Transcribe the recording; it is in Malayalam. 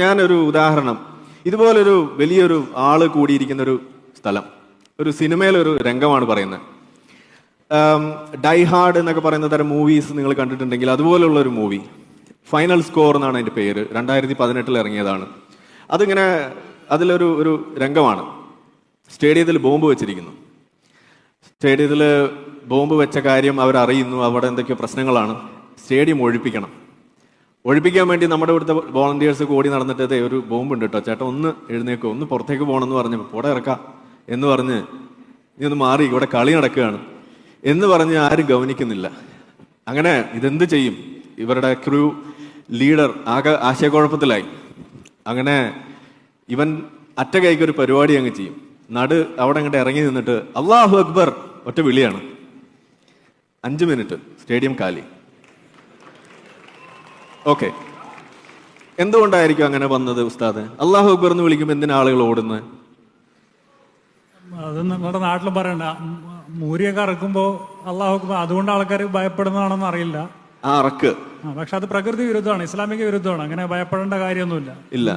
ഞാനൊരു ഉദാഹരണം. ഇതുപോലൊരു വലിയൊരു ആൾ കൂടിയിരിക്കുന്ന ഒരു സ്ഥലം. ഒരു സിനിമയിലൊരു രംഗമാണ് പറയുന്നത്. ഡൈ ഹാർഡ് എന്നൊക്കെ പറയുന്ന തരം മൂവീസ് നിങ്ങൾ കണ്ടിട്ടുണ്ടെങ്കിൽ അതുപോലുള്ള ഒരു മൂവി ഫൈനൽ സ്കോർ എന്നാണ് അതിന്റെ പേര്. രണ്ടായിരത്തി പതിനെട്ടിൽ ഇറങ്ങിയതാണ്. അതിങ്ങനെ അതിലൊരു ഒരു രംഗമാണ്. സ്റ്റേഡിയത്തിൽ ബോംബ് വെച്ചിരിക്കുന്നു. സ്റ്റേഡിയത്തിൽ ബോംബ് വെച്ച കാര്യം അവരറിയുന്നു. അവിടെ എന്തൊക്കെയോ പ്രശ്നങ്ങളാണ്. സ്റ്റേഡിയം ഒഴിപ്പിക്കണം. ഒഴിപ്പിക്കാൻ വേണ്ടി നമ്മുടെ ഇവിടുത്തെ വോളണ്ടിയേഴ്സ് കൂടി നടന്നിട്ട് ഒരു ബോംബ് ഉണ്ട് കേട്ടോ. ചേട്ടാ ഒന്ന് എഴുന്നേക്കോ ഒന്ന് പുറത്തേക്ക് പോകണമെന്ന് പറഞ്ഞ് പോടെ ഇറക്കാം എന്ന് പറഞ്ഞ് നീ ഒന്ന് മാറി ഇവിടെ കളി നടക്കുകയാണ് എന്ന് പറഞ്ഞ് ആരും ഗവനിക്കുന്നില്ല. അങ്ങനെ ഇതെന്ത് ചെയ്യും? ഇവരുടെ ക്രൂ ലീഡർ ആകെ ആശയക്കുഴപ്പത്തിലായി. അങ്ങനെ ഇവൻ അറ്റ കൈക്ക് ഒരു പരിപാടി അങ്ങ് ചെയ്യും. നടു അവിടെ അങ്ങോട്ട് ഇറങ്ങി നിന്നിട്ട് അള്ളാഹു അക്ബർ ഒറ്റ വിളിയാണ്. അഞ്ച് മിനിറ്റ് സ്റ്റേഡിയം കാലി. ഓക്കെ. എന്തുകൊണ്ടായിരിക്കും അങ്ങനെ വന്നത് ഉസ്താദ്? അള്ളാഹു അക്ബർ എന്ന് വിളിക്കുമ്പോൾ എന്തിനാ ആളുകൾ ഓടുന്നത്? അത് നമ്മുടെ നാട്ടിൽ പറയണ്ട. മൂരിയൊക്കെ ഇറക്കുമ്പോ അള്ളാഹു അക്ബർ അതുകൊണ്ട് ആൾക്കാർ ഭയപ്പെടുന്നതാണെന്ന് അറിയില്ല. ആ അറക്ക്. ആ, പക്ഷെ അത് പ്രകൃതി വിരുദ്ധമാണ് ഇസ്ലാമിക വിരുദ്ധമാണ്. അങ്ങനെ ഭയപ്പെടേണ്ട കാര്യമൊന്നുമില്ല. ഇല്ല.